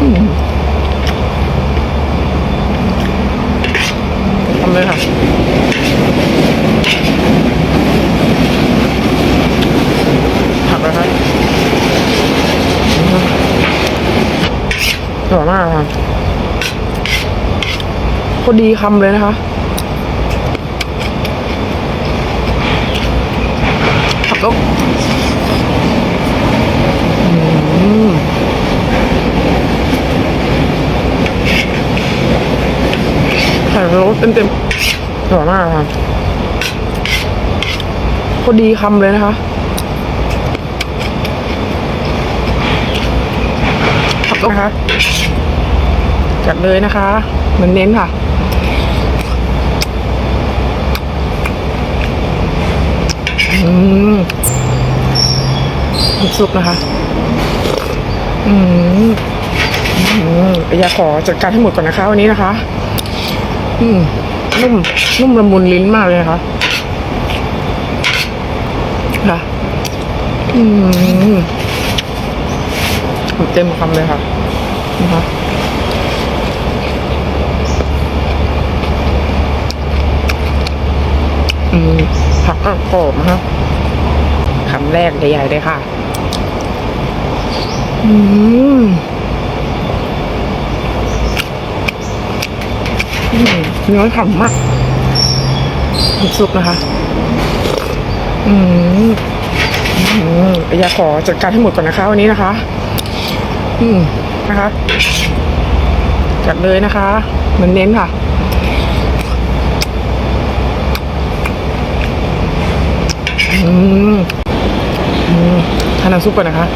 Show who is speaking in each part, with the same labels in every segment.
Speaker 1: ทำเลยค่ะผักนะคะอร่อยมากค่ะพอดีคำเลยนะคะผักก็อืม ข่พะโล้เต็มๆอร่อยมากค่ะพอดีคำเลยนะคะผักก็นะคะ จัดเลยนะคะ เหมือนเน้นค่ะอืมน้ำซุปนะคะอืมอืมอยากขอจัดการให้หมดก่อนนะคะวันนี้นะคะ อืมนุ่มนุ่มละมุนลิ้นมากเลยนะคะค่ะ อืมเต็มคำเลยค่ะนะคะอืมผักก็กรอบนะคะคำแรกใหญ่ๆเลยค่ะ อืมอืม เนื้อฉ่ำมากน้ำซุปนะคะ อืมอืมอยากขอจัดการให้หมดก่อนนะคะวันนี้นะคะ อืมนะคะ จัดเลยนะคะเหมือนเน้นค่ะอืมอืมทานน้ำซุปก่อนนะคะ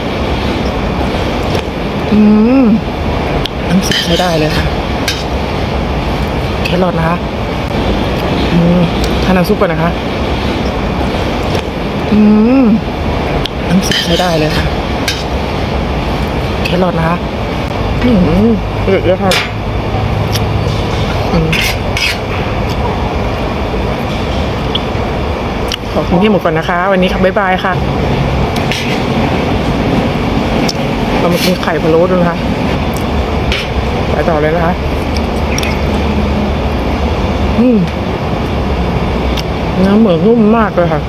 Speaker 1: อืมน้ำซุปใช้ได้เลยค่ะ แครอทนะคะทานน้ำซุปก่อนนะคะ อืมน้ำซุปใช้ได้เลยค่ะแครอทนะคะอืมเยอะๆค่ะขอบคุณที่หมดก่อนนะคะ วันนี้ค่ะบ๊ายบายค่ะเรามากินไข่พะโล้ดูนะคะไปต่อเลยนะคะ อืมเนื้อหมูนุ่มมากเลยค่ะ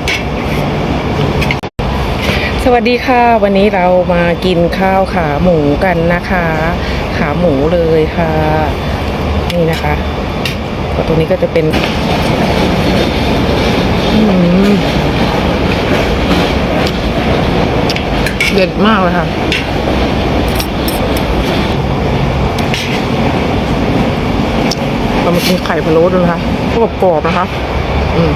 Speaker 1: สวัสดีค่ะ วันนี้เรามากินข้าวขาหมูกันนะคะ ขาหมูเลยค่ะ นี่นะคะก็ตรงนี้ก็จะเป็นอืมเด็ดมากเลยค่ะ เรา มากินไข่พะโล้ดูนะคะก็กรอบๆนะคะอืม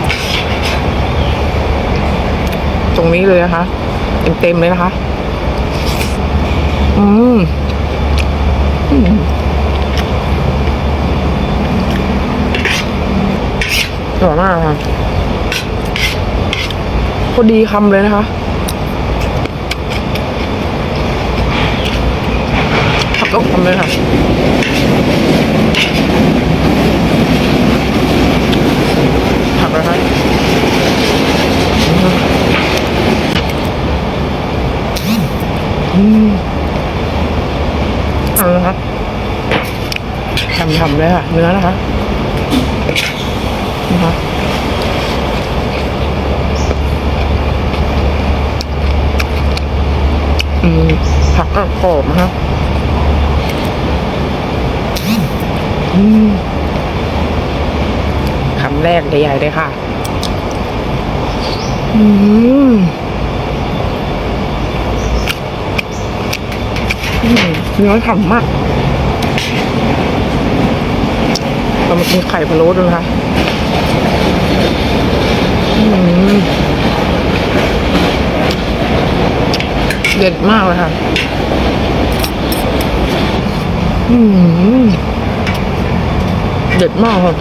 Speaker 1: ตรงนี้เลยนะคะ เต็มๆเลยนะคะ อืมอืมอร่อยมากค่ะพอดีคำเลยนะคะผักก็ทำเลยค่ะ ผักนะคะอืมเอาละคะทำๆเลยค่ะเนื้อนะคะนะคะอืมผักก็กรอบนะคะอืม แรกใหญ่ๆเลยค่ะอืมอืมเนื้อฉ่ำมากเรามากินไข่พะโล้ดูนะคะอืมเด็ดมากเลยค่ะอืมเด็ดมากค่ะ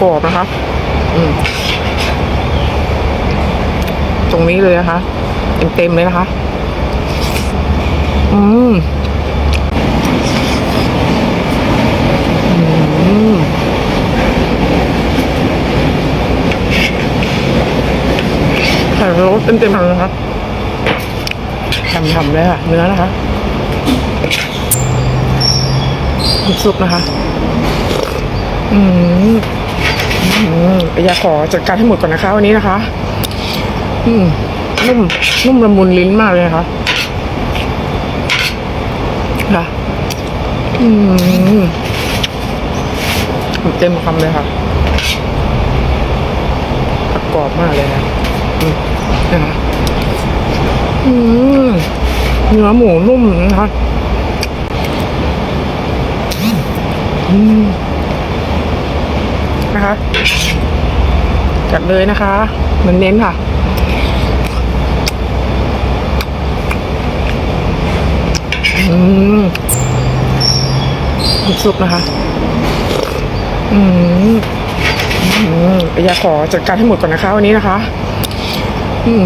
Speaker 1: กรอบๆนะคะตรงนี้เลยนะคะ เต็มๆเลยนะคะ อืมไข่รสเต็มๆเลยนะคะทำๆเลยค่ะ เนื้อนะคะสุปนะคะ อืม อืมอยาขอจัดการให้หมดก่อนนะคะ วันนี้นะคะ อืมนุ่มนุ่มละมุนลิ้นมากเลยนะคะค่ะอืมเต็มคำเลยค่ะกรอบมากเลยนะนะคะอืมเนื้อหมูนุ่มนะคะ อืม นะคะ จัดเลยนะคะเหมือนเน้นค่ะ อืมซุปนะคะ อืมอืมอยากขอจัดการให้หมดก่อนนะคะ วันนี้นะคะ อืม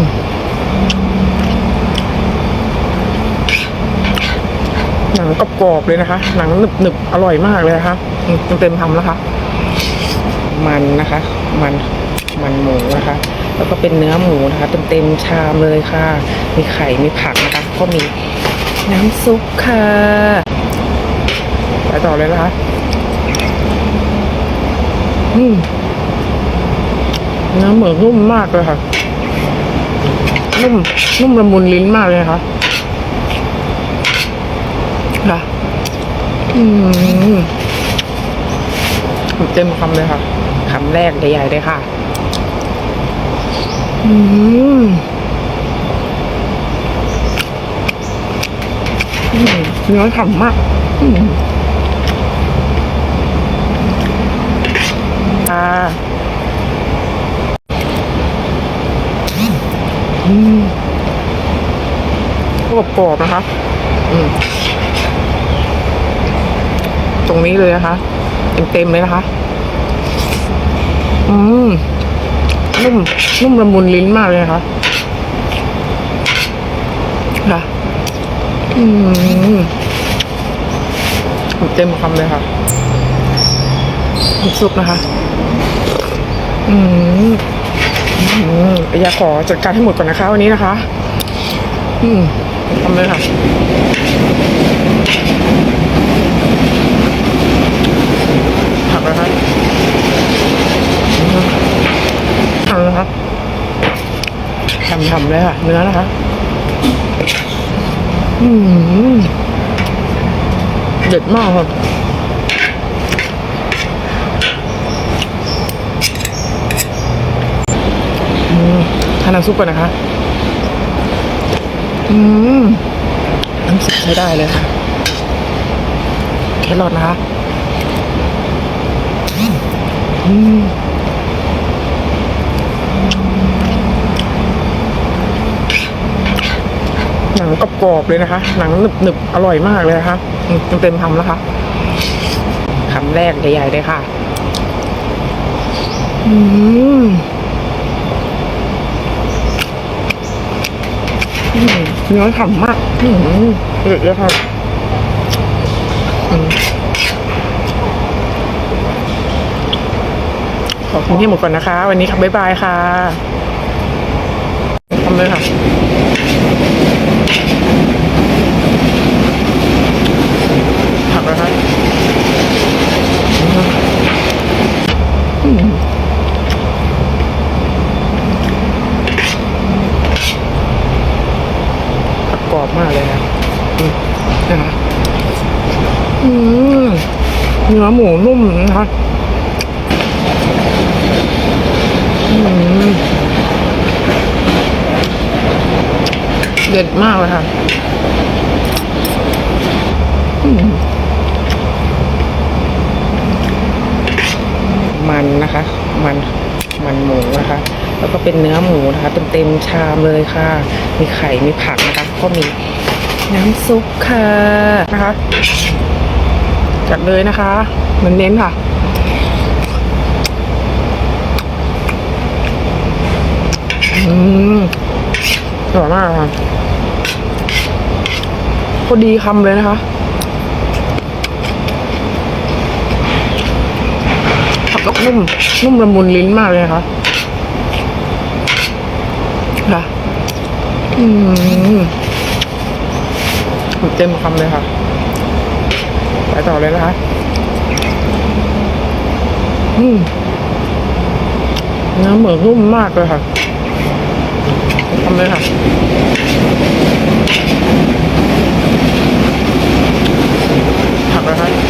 Speaker 1: หนังกรอบๆเลยนะคะ หนังหนึบๆ อร่อยมากเลยนะคะ เต็มๆทำแล้วค่ะ มันนะคะ มันมันหมูนะคะ แล้วก็เป็นเนื้อหมูนะคะเต็มๆชามเลยค่ะ มีไข่มีผักนะคะก็มีน้ำซุปค่ะไปต่อเลยนะคะอืมเนื้อหมูนุ่มมากเลยค่ะ นุ่มนุ่มละมุนลิ้นมากเลยนะคะค่ะอืมเต็มคำเลยค่ะ คำแรกใหญ่ๆเลยค่ะ อืมอืมเนื้อฉ่ำมากอืมอ่าอืมกรอบกรอบๆนะคะ อืม ตรงนี้เลยนะคะ เต็มๆเลยนะคะ อืมนุ่มนุ่มละมุนลิ้นมากเลยนะคะค่ะอืมเต็มคำเลยค่ะซุปนะคะ อืมอืมอยากขอจัดการให้หมดก่อนนะคะ วันนี้นะคะ อืมทำเลยค่ะ ผักนะคะทำนะคะ ทำทำเลยค่ะเนื้อนะคะอืมเด็ดมากค่ะอืมทานน้ำซุปก่อนนะคะ อืมน้ำซุปใช้ได้เลยค่ะแครอทนะคะ อืมหนั งกรอบๆเลยนะคะ หนังหนึบๆอร่อยมากเลยนะคะอืมเต็มๆทำแล้วค่ะคำแรกใหญ่ๆเลยค่ะอืมเนื้อฉ่ำมากอืมเด็ดเลยค่ะขอบคุณที่หมดก่อนนะคะ วันนี้ครับบ๊ายบายค่ะทำเลยค่ะ ผักนะคะอืมผักกรอบมากเลยนะอืมนะคะอืมเนื้อหมูนุ่มนะคะ เด็ดมากเลยค่ะมันนะคะ มันมันหมูนะคะ แล้วก็เป็นเนื้อหมูนะคะเต็มๆชามเลยค่ะ มีไข่มีผักนะคะ ก็มีน้ำซุปค่ะนะคะจัดเลยนะคะมือนเน้นค่ะอืม อร่อยมากค่ะพอดีคำเลยนะคะผักก็นุ่มนุ่มละมุนลิ้นมากเลยนะคะค่ะอืมเต็มคำเลยค่ะ ไปต่อเลยนะคะ อืมเนื้อหมูนุ่มมากเลยค่ะ ทำเลยค่ะผักนะครับ